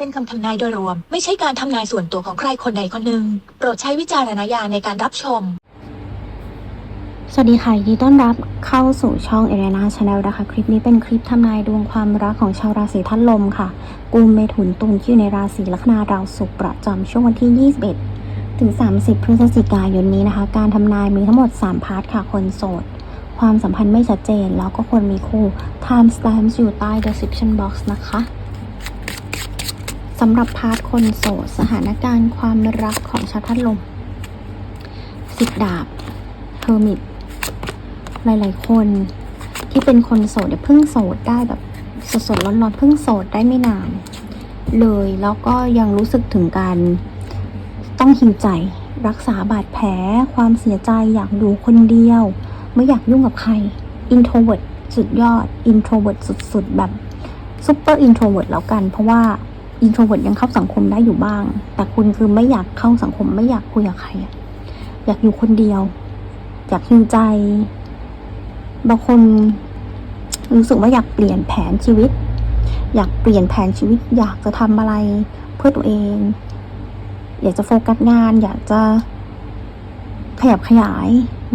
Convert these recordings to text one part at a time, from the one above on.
เป็นคำทำนายโดยรวม ไม่ใช่การทำนายส่วนตัวของใครคนใดคนหนึ่ง โปรดใช้วิจารณญาณในการรับชม สวัสดีค่ะยินดีต้อนรับเข้าสู่ช่องเอเรนาชาแนลนะคะ คลิปนี้เป็นคลิปทำนายดวงความรักของชาวราศีท่านลมค่ะ กุมเมถุนตุลที่อยู่ในราศีลัคนาดาวศุกร์ประจำช่วงวันที่ 21 ถึง 30 พฤศจิกายนนี้นะคะ การทำนายมีทั้งหมด 3 พาร์ทค่ะ คนโสดความสัมพันธ์ไม่ชัดเจน แล้วก็คนมีคู่ time stamps อยู่ใต้ description box นะคะ สำหรับพาร์ทคนโสดสถานการณ์ความรักของชาวท่านลมสิบดาบเ e อร์มิตหลาย ๆ คนที่เป็นคนโสดเนี่ยเพิ่งโสดได้แบบสดๆร้อนๆเพิ่งโสดได้ไม่นาน เลยแล้วก็ยังรู้สึกถึงการต้องหิวใจ รักษาบาดแผล ความเสียใจอยากอยู่คนเดียว ไม่อยากยุ่งกับใคร introvert สุดยอด introvert สุด ๆ แบบ super introvert แล้วกัน เพราะว่า introvert ยังเข้าสังคมได้อยู่บ้าง แต่คุณคือไม่อยากเข้าสังคมไม่อยากคุยกับใครอยากอยู่คนเดียว อยากหิวใจ บางคนรู้สึกว่าอยากเปลี่ยนแผนชีวิต อยากเปลี่ยนแผนชีวิต อยากจะทำอะไรเพื่อตัวเอง อยากจะโฟกัสงาน อยากจะขยับขยาย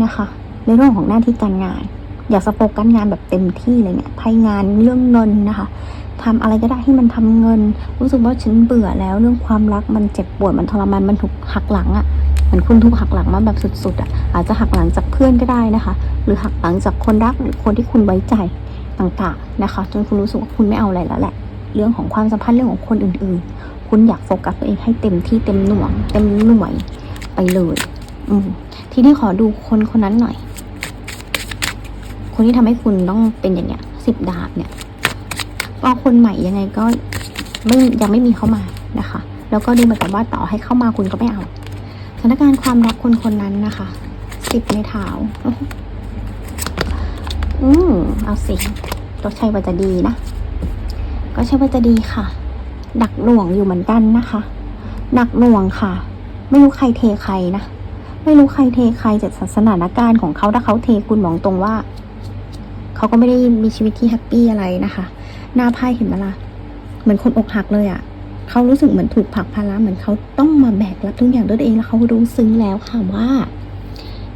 นะคะ ในเรื่องของหน้าที่การงาน อยากจะโฟกัสงานแบบเต็มที่เลยเนี่ยไพ่งานเรื่องเงินนะคะทำอะไรก็ได้ให้มันทำเงิน รู้สึกว่าฉันเบื่อแล้วเรื่องความรักมันเจ็บปวดมันทรมานมันถูกหักหลังอะ่ะเหมือนคุณถูกหักหลังมาแบบสุดๆอะ่ะอาจจะหักหลังจากเพื่อนก็ได้นะคะ หรือหักหลังจากคนรักหรือคนที่คุณไว้ใจต่างๆนะคะ จนคุณรู้สึกว่าคุณไม่เอาอะไรแล้วแหละ เรื่องของความสัมพันธ์เรื่องของคนอื่นๆ คุณอยากโฟกัสตัวเองให้เต็มที่เต็มหน่วง เต็มหน่วยไปเลย อืมทีนี้ขอดูคนคนนั้นหน่อย คนที่ทำให้คุณต้องเป็นอย่างเงี้ยสิบดาบเนี่ยก็คนใหม่ยังไงก็ไม่ยังไม่มีเข้ามานะคะ แล้วก็ดูเหมือนกับว่าต่อให้เข้ามาคุณก็ไม่เอาสถานการณ์ความรักคนคนนั้นนะคะสิบในเท้าอืมเอาสิก็ใช่ว่าจะดีนะ ก็ใช่ว่าจะดีค่ะ ดักหน่วงอยู่เหมือนกันนะคะดักหน่วงค่ะ ไม่รู้ใครเทใครนะ ไม่รู้ใครเทใครจากสถานการณ์ของเขาถ้าเขาเทคุณมองตรงว่า เขาก็ไม่ได้มีชีวิตที่แฮปปี้อะไรนะคะ หน้าไพ่เห็นไหมล่ะเหมือนคนอกหักเลยอะ่ะเขารู้สึกเหมือนถูกผักภาระเหมือนเขาต้องมาแบกรับทุกอย่างด้วยตัวเองแล้วเขารู้ซึ้งแล้วค่ะว่า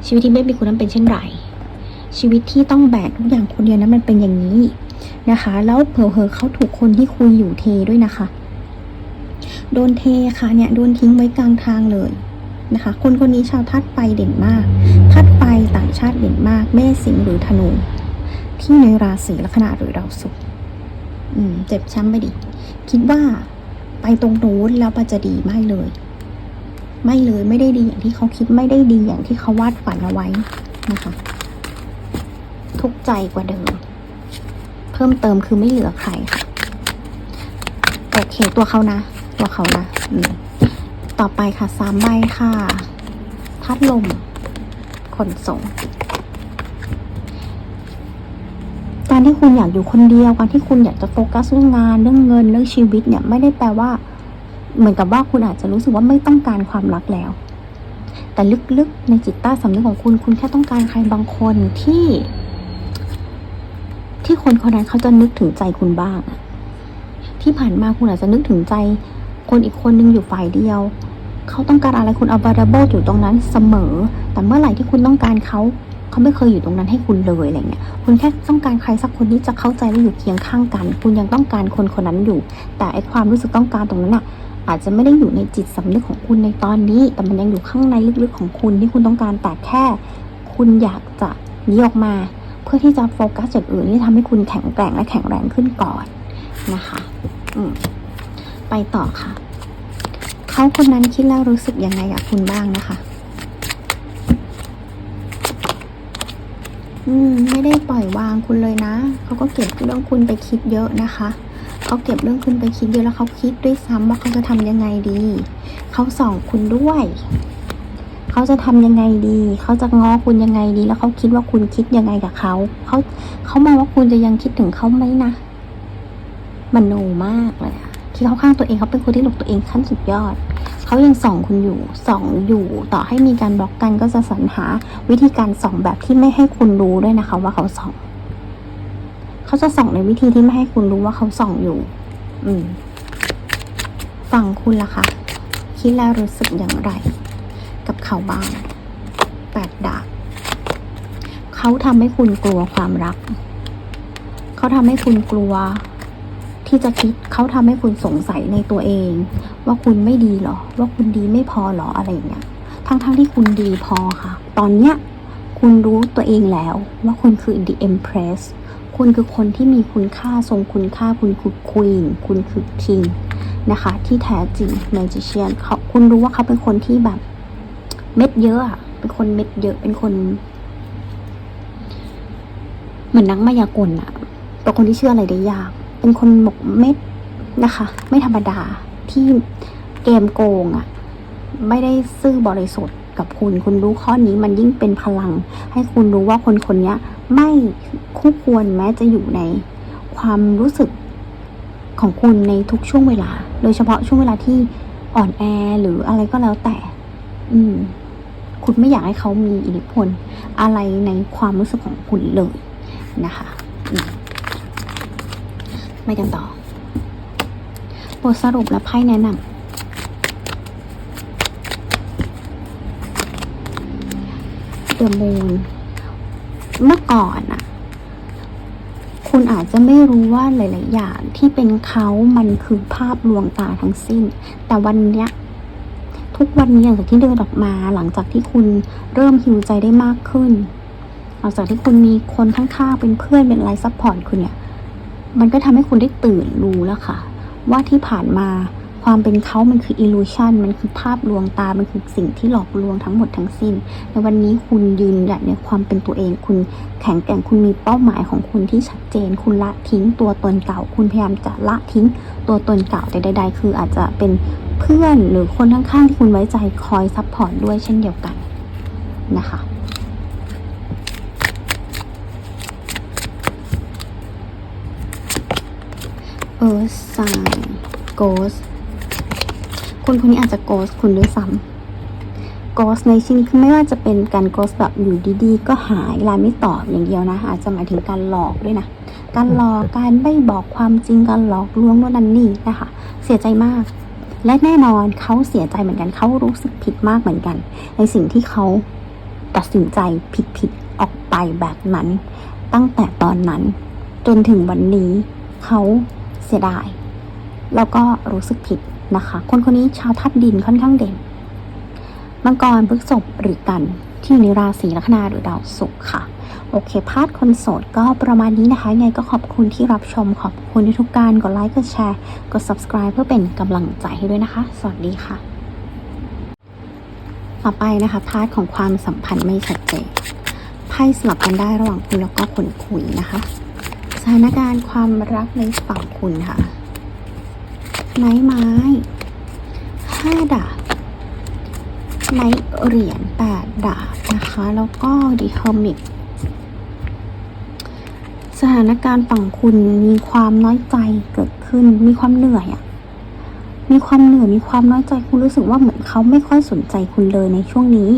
ชีวิตที่ไม่มีคุณนั้นเป็นเช่นไรชีวิตที่ต้องแบกทุกอย่างคนเดียวนั้นมันเป็นอย่างนี้นะคะ แล้วเผลอๆเขาถูกคนที่คุยอยู่เทด้วยนะคะ โดนเทค่ะเนี่ยโดนทิ้งไว้กลางทางเลยนะคะ คนคนนี้ชาวธาตุไฟเด่นมากธาตุไฟต่างชาติเด่นมากเมษสิงหรือธนู ที่ในราศีลัคนาหรือดาวศุกร์อืมเจ็บช้ำไปดิ คิดว่าไปตรงนู้นแล้วมันจะดีไม่เลย ไม่เลยไม่ได้ดีอย่างที่เขาคิดไม่ได้ดีอย่างที่เขาวาดฝันเอาไว้นะคะ ทุกใจกว่าเดิม เพิ่มเติมคือไม่เหลือใครค่ะโอเคตัวเขานะ ตัวเขานะต่อไปค่ะสามใบค่ะ ทัดลมขนส่ง การที่คุณอยากอยู่คนเดียวการที่คุณอยากจะโฟกัสเรื่องงานเรื่องเงินเรื่องชีวิตเนี่ยไม่ได้แปลว่า เหมือนกับว่าคุณอาจจะรู้สึกว่าไม่ต้องการความรักแล้ว แต่ลึกๆในจิตใต้สำนึกของคุณ คุณแค่ต้องการใครบางคนที่ ที่คนคนนั้นเขาจะนึกถึงใจคุณบ้าง ที่ผ่านมาคุณอาจจะนึกถึงใจ คนอีกคนนึงอยู่ฝ่ายเดียว เขาต้องการอะไรคุณ available อยู่ตรงนั้นเสมอ แต่เมื่อไหร่ที่คุณต้องการเขา เขาไม่เคยอยู่ตรงนั้นให้คุณเลยอะไรเงี้ยคุณแค่ต้องการใครสักคนที่จะเข้าใจและอยู่เคียงข้างกัน คุณยังต้องการคนคนนั้นอยู่ แต่ไอความรู้สึกต้องการตรงนั้นอะอาจจะไม่ได้อยู่ในจิตสำนึกของคุณในตอนนี้ แต่มันยังอยู่ข้างในลึกๆของคุณที่คุณต้องการแต่แค่ คุณอยากจะหนีออกมา เพื่อที่จะโฟกัสจุดอื่นที่ทำให้คุณแข็งแกร่งและแข็งแรงขึ้นก่อนนะคะอืมไปต่อค่ะ เขาคนนั้นคิดแล้วรู้สึกยังไงกับคุณบ้างนะคะ อืมไม่ได้ปล่อยวางคุณเลยนะเขาก็เก็บเรื่องคุณไปคิดเยอะนะคะเขาเก็บเรื่องคุณไปคิดเยอะแล้วเขาคิดด้วยซ้ำว่าเขาจะทำยังไงดีเขาส่องคุณด้วยเขาจะทำยังไงดี เขาจะง้อคุณยังไงดี แล้วเขาคิดว่าคุณคิดยังไงกับเขา เขาเขามองว่าคุณจะยังคิดถึงเขาไหมนะ มันโนมากเลยอะที่เขาข้างตัวเองเขาเป็นคนที่หลบตัวเองขั้นสุดยอด เขายังส่องคุณอยู่ส่องอยู่ ต่อให้มีการบล็อกกันก็จะสรรหาวิธีการส่องแบบที่ไม่ให้คุณรู้ด้วยนะคะ ว่าเขาส่อง เขาจะส่องในวิธีที่ไม่ให้คุณรู้ว่าเขาส่องอยู่ อืมฝั่งคุณล่ะคะคิดแล้วรู้สึกอย่างไร กับเขาบ้างแปดดาบเขาทำให้คุณกลัวความรัก เขาทำให้คุณกลัว ที่จะคิดเขาทำให้คุณสงสัยในตัวเอง ว่าคุณไม่ดีหรอ ว่าคุณดีไม่พอหรออะไรอย่างเงี้ยทั้งๆที่คุณดีพอค่ะ ตอนเนี้ยคุณรู้ตัวเองแล้วว่าคุณคือ the empress คุณคือคนที่มีคุณค่าทรงคุณค่าคุณคือ queen คุณคือ king นะคะ ที่แท้จริง magician เขาคุณรู้ว่าเขาเป็นคนที่แบบเม็ดเยอะอะเป็นคนเม็ดเยอะเป็นคน เหมือนนักมายากลอะเป็นคนที่เชื่ออะไรได้ยาก เป็นคนหมกเม็ดนะคะ ไม่ธรรมดาที่เกมโกงอะไม่ได้ซื่อบริสุทธิ์กับคุณ คุณรู้ข้อนี้มันยิ่งเป็นพลัง ให้คุณรู้ว่าคนคนนี้ไม่คู่ควรแม้จะอยู่ในความรู้สึกของคุณในทุกช่วงเวลา โดยเฉพาะช่วงเวลาที่อ่อนแอหรืออะไรก็แล้วแต่ อืม คุณไม่อยากให้เขามีอิทธิพลอะไรในความรู้สึกของคุณเลยนะคะ ไปกันต่อบทสรุปและไพ่แนะนำ The Moon เมื่อก่อนอะคุณอาจจะไม่รู้ว่าหลาย ๆ อย่างที่เป็นเขามันคือภาพลวงตาทั้งสิ้น แต่วันเนี้ยทุกวันนี้หลังจากที่เดินออกมา หลังจากที่คุณเริ่มหิวใจได้มากขึ้น หลังจากที่คุณมีคนข้าง ๆ เป็นเพื่อนเป็นอะไรซัพพอร์ตคุณเนี่ย มันก็ทำให้คุณได้ตื่นรู้แล้วค่ะ ว่าที่ผ่านมาความเป็นเขามันคือ illusion มันคือภาพลวงตา มันคือสิ่งที่หลอกลวงทั้งหมดทั้งสิ้น ในวันนี้คุณยืนหยัดในความเป็นตัวเอง คุณแข็งแกร่ง คุณมีเป้าหมายของคุณที่ชัดเจน คุณละทิ้งตัวตนเก่า คุณพยายามจะละทิ้งตัวตนเก่าแต่ใด ๆ คืออาจจะเป็นเพื่อนหรือคนข้างๆที่คุณไว้ใจคอยซัพพอร์ตด้วยเช่นเดียวกันนะคะ เออสายโกสคนคนนี้อาจจะโกสคุณด้วยซ้ำโกสในที่นี้คือไม่ว่าจะเป็นการโกสแบบอยู่ดีๆ ก็หายลน์ไม่ตอบอย่างเดียวนะอาจจะหมายถึงการหลอกด้วยนะ การหลอกการไม่บอกความจริงการหลอกลวงโน่นนั่นนี่นะคะ เสียใจมาก และแน่นอนเขาเสียใจเหมือนกันเขารู้สึกผิดมากเหมือนกัน ในสิ่งที่เขาตัดสินใจผิดๆออกไปแบบนั้น ตั้งแต่ตอนนั้น จนถึงวันนี้เขา เสียดาย แล้วก็รู้สึกผิดนะคะ คนคนนี้ชาวธาตุดินค่อนข้างเด่น มังกรพฤกษภหรือกันที่อยู่ในราศีลัคนาหรือดาวศุกร์ค่ะ โอเคพาร์ทคนโสดก็ประมาณนี้นะคะไงก็ขอบคุณที่รับชมขอบคุณทุกการกดไลค์กดแชร์ กด subscribe เพื่อเป็นกำลังใจให้ด้วยนะคะ สวัสดีค่ะ ต่อไปนะคะพาร์ทของความสัมพันธ์ไม่ชัดเจนไพ่สลับกันได้ระหว่างคุณแล้วก็คนคุยนะคะ ถานการณ์ความรักในฝั่งคุณค่ะ ไม้ไม้ห้าดาบไม้เหรียญแปดดาบนะคะ แล้วก็ดิเฮอมิตสถานการณ์ฝั่งคุณมีความน้อยใจเกิดขึ้น มีความเหนื่อยอะมีความเหนื่อยมีความน้อยใจคุณรู้สึกว่าเหมือนเขาไม่ค่อยสนใจคุณเลยในช่วงนี้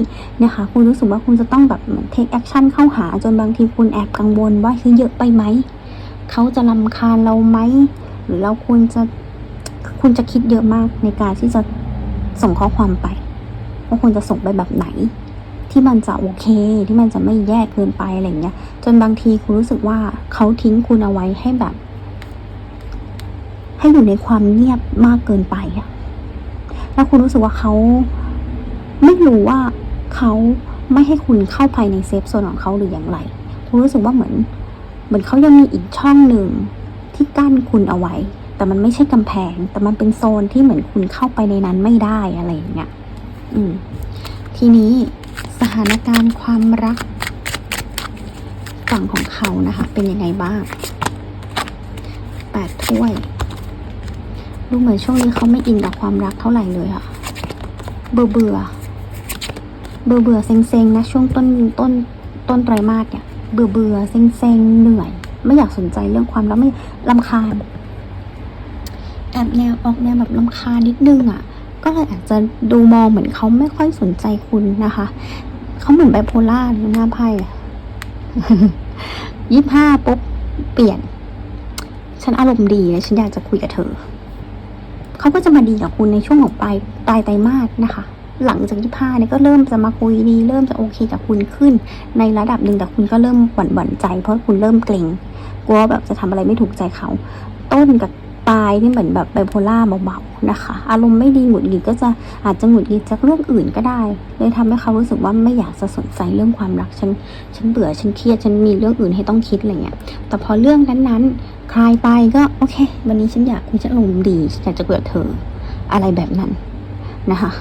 นะคะ คุณรู้สึกว่าคุณจะต้องแบบเหมือนเทคแอคชั่นเข้าหาจนบางทีคุณแอบกังวลว่าคือเยอะไปไหม เขาจะลำคาญเราไหม หรือเราควรจะคุณจะคิดเยอะมากในการที่จะส่งข้อความไปว่าคุณจะส่งไปแบบไหน ที่มันจะโอเค ที่มันจะไม่แย่เกินไปอะไรเงี้ย จนบางทีคุณรู้สึกว่าเขาทิ้งคุณเอาไว้ให้แบบ ให้อยู่ในความเงียบมากเกินไปอะแล้วคุณรู้สึกว่าเขาไม่รู้ว่าเขาไม่ให้คุณเข้าไปในเซฟโซนของเขาหรืออย่างไร คุณรู้สึกว่าเหมือน เหมือนเขายังมีอีกช่องหนึ่งที่กั้นคุณเอาไว้ แต่มันไม่ใช่กำแพง แต่มันเป็นโซนที่เหมือนคุณเข้าไปในนั้นไม่ได้อะไรอย่างเงี้ยอืม ทีนี้สถานการณ์ความรักฝั่งของเขานะคะ เป็นยังไงบ้างแปดถ้วยดูเหมือนช่วงนี้เขาไม่อินกับความรักเท่าไหร่เลยอะเบื่อเบื่อเบื่อเบื่อเซ็งเซ็งๆนะช่วงต้นต้นต้นไตรมาสเนี่ย เบื่อเบื่อเซ็งเซ็งเหนื่อย ไม่อยากสนใจเรื่องความรักไม่ลำคาญแอบแนวออกแนวแบบลำคาญนิดนึงอะ่ะ ก็เลยอาจจะดูมองเหมือนเขาไม่ค่อยสนใจคุณนะคะเขาเหมือนไบโพล่าหน้าไพ่ยี่ห้าปุ๊บเปลี่ยน ฉันอารมณ์ดีนะฉันอยากจะคุยกับเธอ เขาก็จะมาดีกับคุณในช่วงของปลายปลายไตรมาสนะคะ หลังจากยี่ห้าเนี่ยก็เริ่มจะมาคุยดี เริ่มจะโอเคกับคุณขึ้น ในระดับหนึ่งแต่คุณก็เริ่มหวั่นหวั่นใจ เพราะคุณเริ่มเกรงกลัวแบบจะทำอะไรไม่ถูกใจเขา ต้นกับปลายนี่เหมือนแบบไบโพล่าเบาๆนะคะ อารมณ์ไม่ดีหงุดหงิดก็จะอาจจะหงุดหงิดจากเรื่องอื่นก็ได้เลยทำให้เขารู้สึกว่าไม่อยากจะสนใจเรื่องความรักฉันฉันเบื่อฉันเครียดฉันมีเรื่องอื่นให้ต้องคิดอะไรเงี้ยแต่พอเรื่องนั้นๆคลายไปก็โอเค วันนี้ฉันอยากคุยฉันอารมณ์ดีฉันอยากจะคุยกับเธออะไรแบบนั้นนะคะ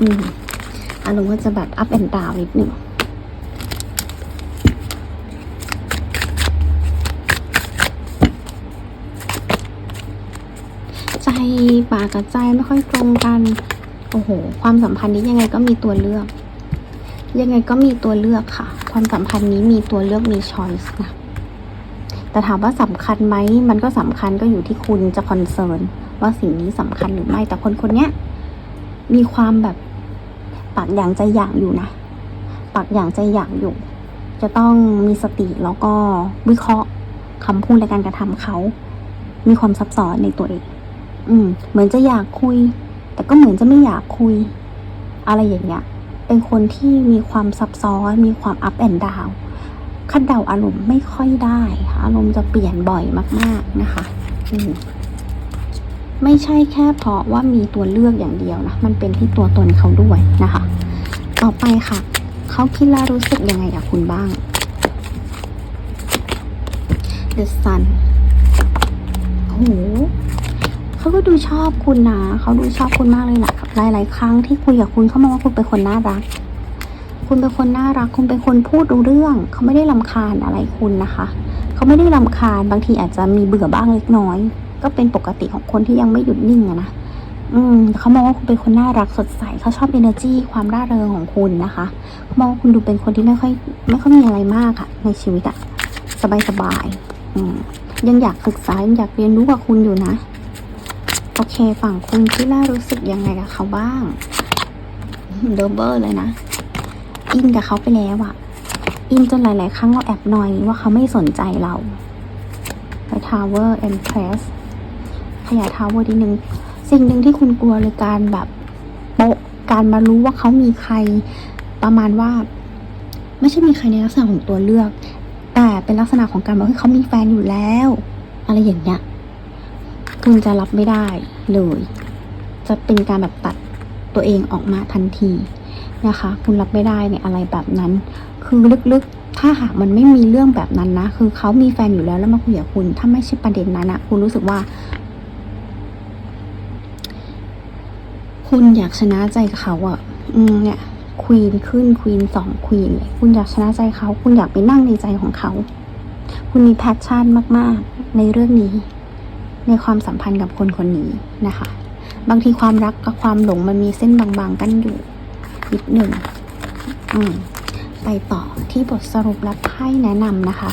อืมอารมณ์ก็จะแบบ up and down นิดหนึ่งใจปากกับใจไม่ค่อยตรงกัน โอ้โห ความสัมพันธ์นี้ยังไงก็มีตัวเลือก ยังไงก็มีตัวเลือกค่ะ ความสัมพันธ์นี้มีตัวเลือกมี choice นะแต่ถามว่าสำคัญไหม มันก็สำคัญก็อยู่ที่คุณจะคอนเซิร์นว่าสิ่งนี้สำคัญหรือไม่ แต่คนคนนี้มีความแบบ ปากอย่างใจอย่างอยู่นะ ปากอย่างใจอย่างอยู่ จะต้องมีสติแล้วก็วิเคราะห์คำพูดและการกระทำเขา มีความซับซ้อนในตัวเอง อืม เหมือนจะอยากคุย แต่ก็เหมือนจะไม่อยากคุย อะไรอย่างเงี้ย เป็นคนที่มีความซับซ้อน มีความอัพแอนด์ดาวคาดเดาอารมณ์ไม่ค่อยได้ค่ะอารมณ์จะเปลี่ยนบ่อยมาก ๆ นะคะ อืม ไม่ใช่แค่เพราะว่ามีตัวเลือกอย่างเดียวนะ มันเป็นที่ตัวตนเขาด้วยนะคะ ต่อไปค่ะ เขาคิดและรู้สึกยังไงกับคุณบ้าง The Sun โอ้โหเขาก็ดูชอบคุณนะ เขาดูชอบคุณมากเลยนะหลายๆ ครั้งที่คุยกับคุณเขามองว่าคุณเป็นคนน่ารัก คุณเป็นคนน่ารัก คุณเป็นคนพูดรู้เรื่อง เขาไม่ได้ลำคาญอะไรคุณนะคะ เขาไม่ได้ลำคาญ บางทีอาจจะมีเบื่อบ้างเล็กน้อย ก็เป็นปกติของคนที่ยังไม่หยุดนิ่งอะนะ อืมเขามองว่าคุณเป็นคนน่ารักสดใสเขาชอบ energy ความร่าเริงของคุณนะคะเขามองว่าคุณดูเป็นคนที่ไม่ค่อย ไม่ค่อยมีอะไรมากอะในชีวิตอะสบายสบายๆอืมยังอยากศึกษายังอยากเรียนรู้กับคุณอยู่นะ โอเค ฝั่งคุณที่น่ารู้สึกยังไงกับเขาบ้างเดบเบอร์เลยนะ อินกับเขาไปแล้วอะอินจนหลาย ๆ ครั้งเราแอบหน่อยว่าเขาไม่สนใจเราไปทาวเวอร์แอนด์เพรส ขยายทาวเวอร์ทีนึงสิ่งหนึ่งที่คุณกลัวเลยการแบบโปะการมารู้ว่าเขามีใครประมาณว่า ไม่ใช่มีใครในลักษณะของตัวเลือก แต่เป็นลักษณะของการบอกให้เขามีแฟนอยู่แล้ว อะไรอย่างเงี้ยคุณจะรับไม่ได้เลย จะเป็นการแบบตัดตัวเองออกมาทันทีนะคะ คุณรับไม่ได้ในอะไรแบบนั้น คือลึกๆ ถ้าหากมันไม่มีเรื่องแบบนั้นนะ คือเขามีแฟนอยู่แล้วแล้วมาคุยกับคุณ ถ้าไม่ใช่ประเด็นนั้นนะคุณรู้สึกว่า คุณอยากชนะใจเขาอะอืมเนี่ยควีนขึ้นควีนสองควีนเลยคุณอยากชนะใจเขา คุณอยากไปนั่งในใจของเขา คุณมีแพชชั่นมาก ๆ ในเรื่องนี้ ในความสัมพันธ์กับคนคนนี้นะคะ บางทีความรักกับความหลงมันมีเส้นบางๆ กันอยู่นิดหนึ่งอืมไปต่อที่บทสรุปและไพ่แนะนำนะคะ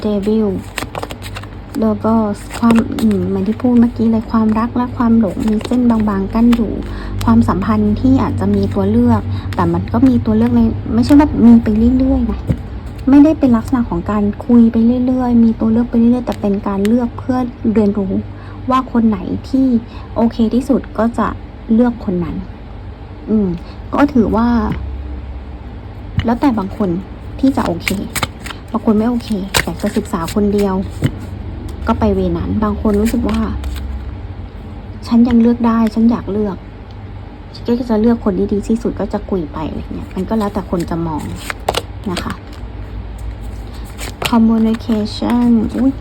เดบิว ดบอสความอืมเหมือนที่พูดเมื่อกี้เลยความรักและความหลงมีเส้นบางๆกั้นอยู่ ความสัมพันธ์ที่อาจจะมีตัวเลือก แต่มันก็มีตัวเลือกในไม่ใช่ว่ามีไปเรื่อยๆนะไม่ได้เป็นลักษณะของการคุยไปเรื่อยๆ มีตัวเลือกไปเรื่อยๆ แต่เป็นการเลือกเพื่อเรียนรู้ว่าคนไหนที่โอเคที่สุดก็จะเลือกคนนั้น อืม ก็ถือว่า แล้วแต่บางคนที่จะโอเค บางคนไม่โอเค แต่จะศึกษาคนเดียว ก็ไปเวนั้น บางคนรู้สึกว่า ฉันยังเลือกได้ ฉันอยากเลือกฉันก็จะเลือกคนที่ดีที่สุดก็จะคุยไปอะไรเงี้ยมันก็แล้วแต่คนจะมองนะคะ communication อุ๊ย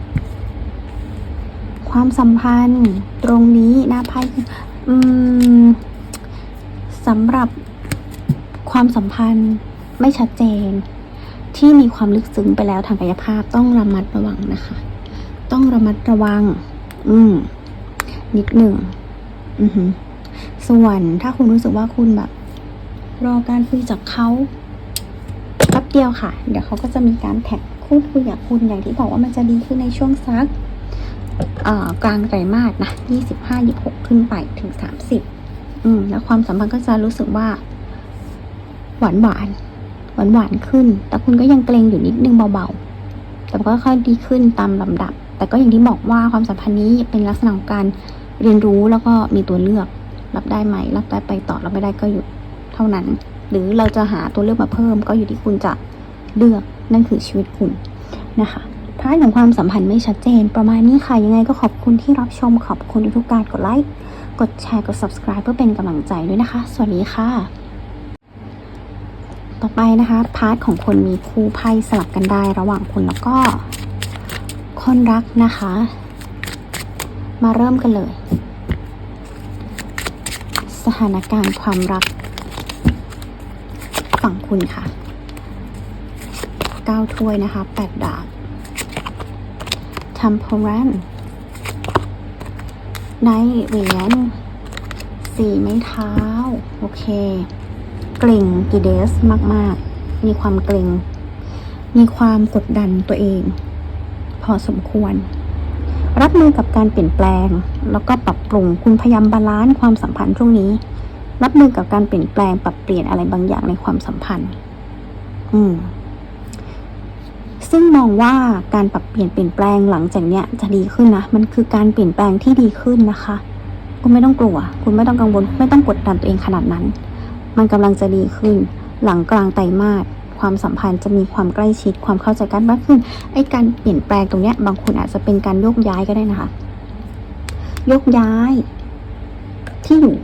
ความสัมพันธ์ ตรงนี้นะไพ่คืออืมสำหรับความสัมพันธ์ไม่ชัดเจน ที่มีความลึกซึ้งไปแล้วทางกายภาพต้องระมัดระวังนะคะ ต้องระมัดระวัง อืม นิดหนึ่ง อือหือ ส่วนถ้าคุณรู้สึกว่าคุณแบบ รอการคุยจากเขาแป๊บเดียวค่ะ เดี๋ยวเขาก็จะมีการแท็กพูดคุยกับคุณอย่างที่บอกว่ามันจะดีขึ้นในช่วงซักกลางไตรมาสนะยี่สิบห้ายี่หกขึ้นไปถึงสามสิบอืม แล้วความสัมพันธ์ก็จะรู้สึกว่า หวานหวานหวานหวานขึ้น แต่คุณก็ยังเกรงอยู่นิดนึงเบาแต่ก็ค่อยดีขึ้นตามลำดับ แต่ก็อย่างที่บอกว่าความสัมพันธ์นี้เป็นลักษณะของการเรียนรู้แล้วก็มีตัวเลือก รับได้ไหม รับได้ไปต่อรับไม่ได้ก็หยุดเท่านั้น หรือเราจะหาตัวเลือกมาเพิ่ม ก็อยู่ที่คุณจะเลือกนั่นคือชีวิตคุณนะคะพาร์ทของความสัมพันธ์ไม่ชัดเจน ประมาณนี้ค่ะ ยังไงก็ขอบคุณที่รับชมขอบคุณทุกการกดไลค์กดแชร์กด subscribe เพื่อเป็นกำลังใจด้วยนะคะ สวัสดีค่ะ ต่อไปนะคะ พาร์ทของคนมีคู่ไพ่สลับกันได้ระหว่างคุณแล้วก็ คนรักนะคะ มาเริ่มกันเลย สถานการณ์ความรัก ฝั่งคุณค่ะเก้าถ้วยนะคะแปดดาบ temperance ไนเหรียญสี่ไม้เท้า โอเค เกรงกีเดสมาก ๆ มีความเกรงมีความกดดันตัวเอง อสมควร รับมือกับการเปลี่ยนแปลง แล้วก็ปรับปรุงคุณพยายามบาลานซ์ความสัมพันธ์ช่วงนี้ รับมือกับการเปลี่ยนแปลงปรับเปลี่ยนอะไรบางอย่างในความสัมพันธ์ อืมซึ่งมองว่าการปรับเปลี่ยนเปลี่ยนแปลงหลังจากเนี้ยจะดีขึ้นนะ มันคือการเปลี่ยนแปลงที่ดีขึ้นนะคะ คุณไม่ต้องกลัว คุณไม่ต้องกังวล ไม่ต้องกดดันตัวเองขนาดนั้น มันกำลังจะดีขึ้น หลังกลางไตรมาส ความสัมพันธ์จะมีความใกล้ชิดความเข้าใจกันมากขึ้นไอ้การเปลี่ยนแปลงตรงเนี้ยบางคนอาจจะเป็นการโยกย้ายก็ได้นะคะยกย้ายที่อยู่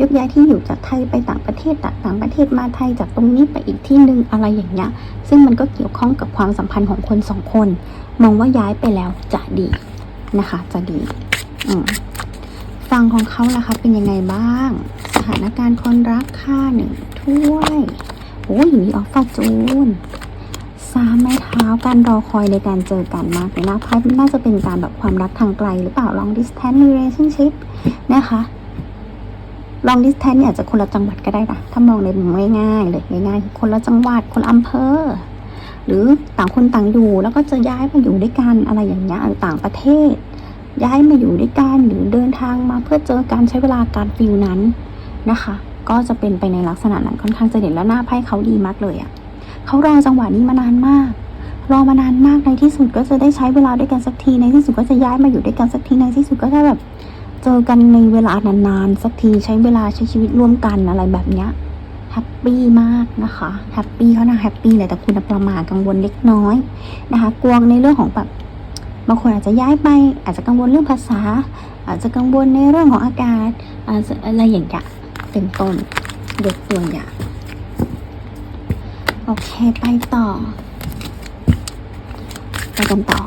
ยกย้ายที่อยู่จากไทยไปต่างประเทศจากต่างประเทศมาไทยจากตรงนี้ไปอีกที่หนึ่งอะไรอย่างเงี้ยซึ่งมันก็เกี่ยวข้องกับความสัมพันธ์ของคนสองคน มองว่าย้ายไปแล้วจะดีนะคะ จะดีฟังของเขาล่ะคะเป็นยังไงบ้าง สถานการณ์คนรักค่าหนึ่งถ้วย โอ้ยมีออฟฟาจูนสามไม้เท้าการรอคอยในการเจอกันมากเลยนะไพ่น่าจะเป็นการแบบความรักทางไกลหรือเปล่า long distance relationship นะคะ long distance เนี่ยอาจจะคนละจังหวัดก็ได้นะถ้ามองในมุมง่ายๆเลยง่ายๆ คนละจังหวัดคนละอำเภอ หรือต่างคนต่างอยู่แล้วก็จะย้ายมาอยู่ด้วยกันอะไรอย่างเงี้ยหรือต่างประเทศ ย้ายมาอยู่ด้วยกันหรือเดินทางมาเพื่อเจอการใช้เวลาการฟิลนั้นนะคะ ก็จะเป็นไปในลักษณะนั้นค่อนข้างจะเด่นแล้วหน้าไพ่เขาดีมากเลยอะ่ะเขารอจังหวะนี้มานานมาก รอมานานมากในที่สุดก็จะได้ใช้เวลาด้วยกันสักทีในที่สุดก็จะย้ายมาอยู่ด้วยกันสักทีในที่สุดก็จะแบบเจอกันในเวลานานๆสักทีใช้เวลาใช้ชีวิตร่วมกันอะไรแบบเนี้ยแฮปปี้มากนะคะแฮปปี้เขานะแฮปปี้เลยแต่คุณประมาทกังวลเล็กน้อยนะคะกลัวในเรื่องของแบบบางคนอาจจะย้ายไป อาจจะกังวลเรื่องภาษา อาจจะกังวลในเรื่องของอากาศอะอะไรอย่างเงี้ย เป็นต้นยกตัวอย่าง โอเค ไปต่อ ไปกันต่อ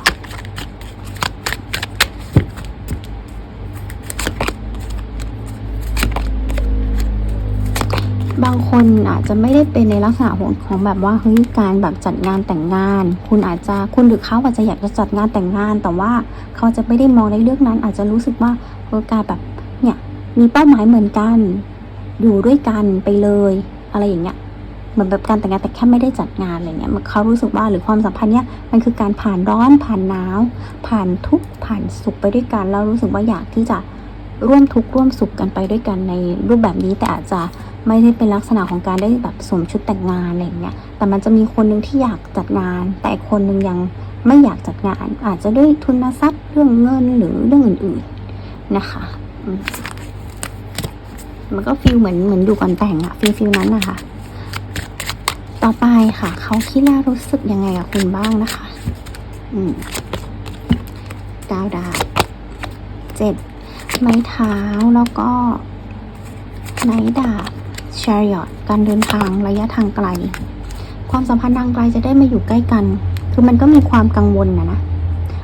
บางคนอาจจะไม่ได้เป็นในลักษณะของของแบบว่าเฮ้ยการแบบจัดงานแต่งงาน คุณอาจจะคุณหรือเขาอาจจะอยากจะจัดงานแต่งงาน แต่ว่าเขาจะไม่ได้มองในเรื่องนั้น อาจจะรู้สึกว่าเออการแบบเนี่ยมีเป้าหมายเหมือนกัน อยู่ด้วยกันไปเลย อะไรอย่างเงี้ยเหมือนแบบการแต่งงานแต่แค่ไม่ได้จัดงานอะไรเงี้ยมันเขารู้สึกว่าหรือความสัมพันธ์เนี้ยมันคือการผ่านร้อนผ่านหนาว ผ่านทุกข์ผ่านสุขไปด้วยกัน แล้วรู้สึกว่าอยากที่จะร่วมทุกข์ร่วมสุขกันไปด้วยกันในรูปแบบนี้แต่อาจจะไม่ได้เป็นลักษณะของการได้แบบสวมชุดแต่งงานอะไรเงี้ย แต่มันจะมีคนหนึ่งที่อยากจัดงาน แต่คนหนึ่งยังไม่อยากจัดงาน อาจจะด้วยทุนทรัพย์เรื่องเงินหรือเรื่องอื่นๆนะคะ มันก็ฟีลเหมือนเหมือนอยู่ก่อนแต่งอะฟีลฟีลนั้นนะคะ ต่อไปค่ะ เขาคิดแล้วรู้สึกยังไงกับคุณบ้างนะคะ อืมดาวดาวเจ็ดไม้เท้าแล้วก็ไม้ดาบชาริอตการเดินทางระยะทางไกล ความสัมพันธ์ทางไกลจะได้มาอยู่ใกล้กัน คือมันก็มีความกังวลนะนะ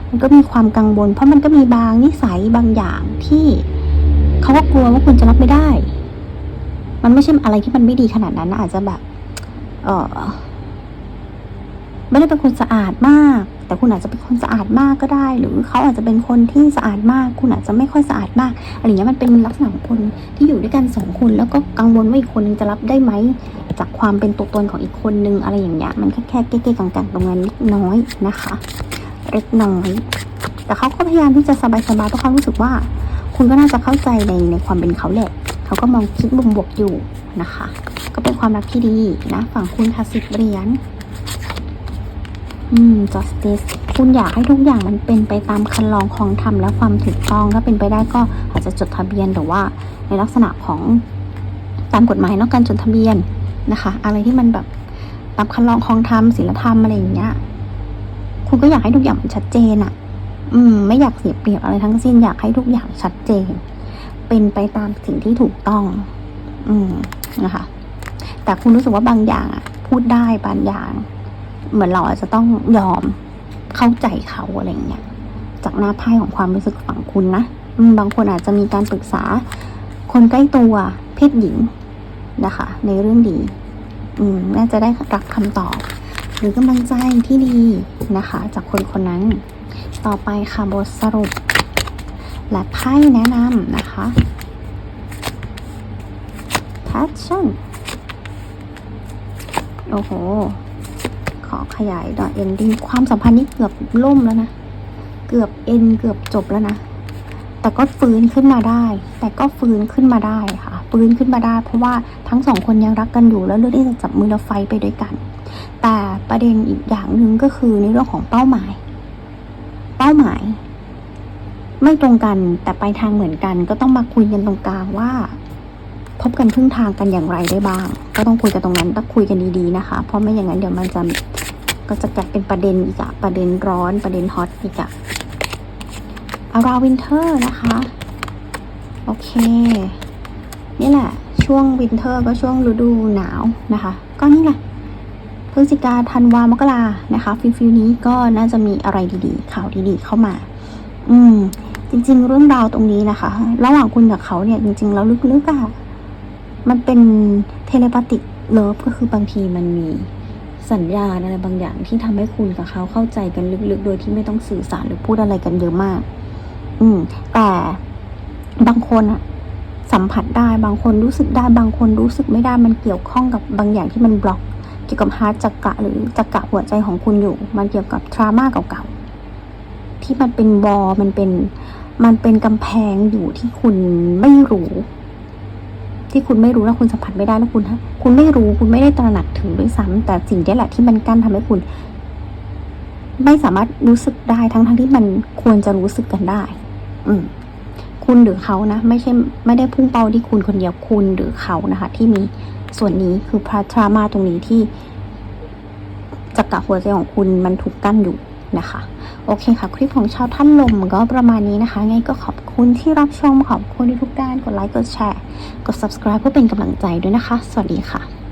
มันก็มีความกังวล เพราะมันก็มีบางนิสัยบางอย่างที่เขาก็กลัวว่าคุณจะรับไม่ได้ มันไม่ใช่อะไรที่มันไม่ดีขนาดนั้นนะอาจจะแบบ เออไม่ได้เป็นคนสะอาดมาก แต่คุณอาจจะเป็นคนสะอาดมากก็ได้ หรือเขาอาจจะเป็นคนที่สะอาดมาก คุณอาจจะไม่ค่อยสะอาดมากอะไรอย่างเงี้ยมันเป็นลักษณะของคนที่อยู่ด้วยกันสองคน แล้วก็กังวลว่าอีกคนนึงจะรับได้ไหมจากความเป็นตัวตนของอีกคนนึงอะไรอย่างเงี้ยมันแค่แค่เก๊ๆกังๆตรงนั้นเล็กน้อยนะคะเล็กน้อย แต่เขาก็พยายามที่จะสบายๆเพราะเขารู้สึกว่า คุณก็น่าจะเข้าใจในในความเป็นเขาแหละ เขาก็มองคิดบวกอยู่นะคะ ก็เป็นความรักที่ดีนะ ฝั่งคุณค่ะสิบเหรียญอืม justice คุณอยากให้ทุกอย่างมันเป็นไปตามคันลองของธรรมและความถูกต้องถ้าเป็นไปได้ก็อาจจะจดทะเบียนหรือว่าในลักษณะของตามกฎหมายนอกการจดทะเบียนนะคะ อะไรที่มันแบบตามคันลองของธรรมศีลธรรมอะไรอย่างเงี้ย คุณก็อยากให้ทุกอย่างมันชัดเจนอะ อืม ไม่อยากเสียเปรียบอะไรทั้งสิ้นอยากให้ทุกอย่างชัดเจน เป็นไปตามสิ่งที่ถูกต้อง อืมนะคะ แต่คุณรู้สึกว่าบางอย่างอะพูดได้บางอย่าง เหมือนเราอาจจะต้องยอมเข้าใจเขาอะไรอย่างเงี้ยจากหน้าไพ่ของความรู้สึกฝั่งคุณนะบางคนอาจจะมีการปรึกษา คนใกล้ตัวเพศหญิงนะคะ ในเรื่องดี อืมน่าจะได้รับคำตอบ หรือกำลังใจที่ดีนะคะ จากคนคนนั้น ต่อไปค่ะบทสรุป และไพ่แนะนำนะคะ passion โอ้โห ขอขยายดอ ending ความสัมพันธ์นี่เกือบล่มแล้วนะ เกือบเอ็นเกือบจบแล้วนะ แต่ก็ฟื้นขึ้นมาได้ แต่ก็ฟื้นขึ้นมาได้ค่ะ ฟื้นขึ้นมาได้ เพราะว่าทั้งสองคนยังรักกันอยู่แล้วเลือกที่จะจับมือแล้วไฟไปด้วยกัน แต่ประเด็นอีกอย่างหนึ่งก็คือในเรื่องของเป้าหมาย เป้าหมาย ไม่ตรงกันแต่ไปทางเหมือนกัน ก็ต้องมาคุยกันตรงกลางว่า พบกันครึ่งทางกันอย่างไรได้บ้าง ก็ต้องคุยกันตรงนั้นต้องคุยกันดีๆนะคะ เพราะไม่อย่างนั้นเดี๋ยวมันจะก็จะกลายเป็นประเด็นอีกอะประเด็นร้อนประเด็นฮอตอีกอะอาราวินเทอร์นะคะโอเค นี่แหละ ช่วงวินเทอร์ก็ช่วงฤดูหนาวนะคะ ก็นี่แหละพฤศจิกาธันวามกรานะคะฟิลฟิลนี้ก็น่าจะมีอะไรดีๆข่าวดีๆเข้ามา อืม จริง ๆ เรื่องราวตรงนี้นะคะ ระหว่างคุณกับเขาเนี่ยจริง ๆ แล้วลึกๆอะมันเป็นเทเลปาติกเลิฟก็คือบางทีมันมีสัญญาณอะไรบางอย่างที่ทำให้คุณกับเขาเข้าใจกันลึกๆ โดยที่ไม่ต้องสื่อสารหรือพูดอะไรกันเยอะมาก อืม แต่บางคนอะสัมผัสได้บางคนรู้สึกได้บางคนรู้สึกไม่ได้มันเกี่ยวข้องกับบางอย่างที่มันบล็อก เกี่ยวกับฮาร์ดจักระหรือจักระหัวใจของคุณอยู่ มันเกี่ยวกับทรามาเก่าๆที่มันเป็นวอมันเป็น มันเป็นกำแพงอยู่ที่คุณไม่รู้ ที่คุณไม่รู้แล้วคุณสัมผัสไม่ได้แล้วคุณฮะคุณไม่รู้คุณไม่ได้ตระหนักถึงด้วยซ้ำแต่สิ่งนี้แหละที่มันกั้นทำให้คุณ ไม่สามารถรู้สึกได้ทั้งทั้งที่มันควรจะรู้สึกกันได้ อืม คุณหรือเขานะไม่ใช่ ไม่ได้พุ่งเป้าที่คุณคนเดียวคุณหรือเขานะคะ ที่มีส่วนนี้คือพระทรามาตรงนี้ที่จักระหัวใจของคุณมันถูกกั้นอยู่นะคะ โอเคค่ะ คลิปของชาวท่านลมก็ประมาณนี้นะคะ ไงก็ขอบคุณที่รับชมขอบคุณทุกด้าน กดไลค์ กดแชร์ กด subscribe เพื่อเป็นกำลังใจด้วยนะคะ สวัสดีค่ะ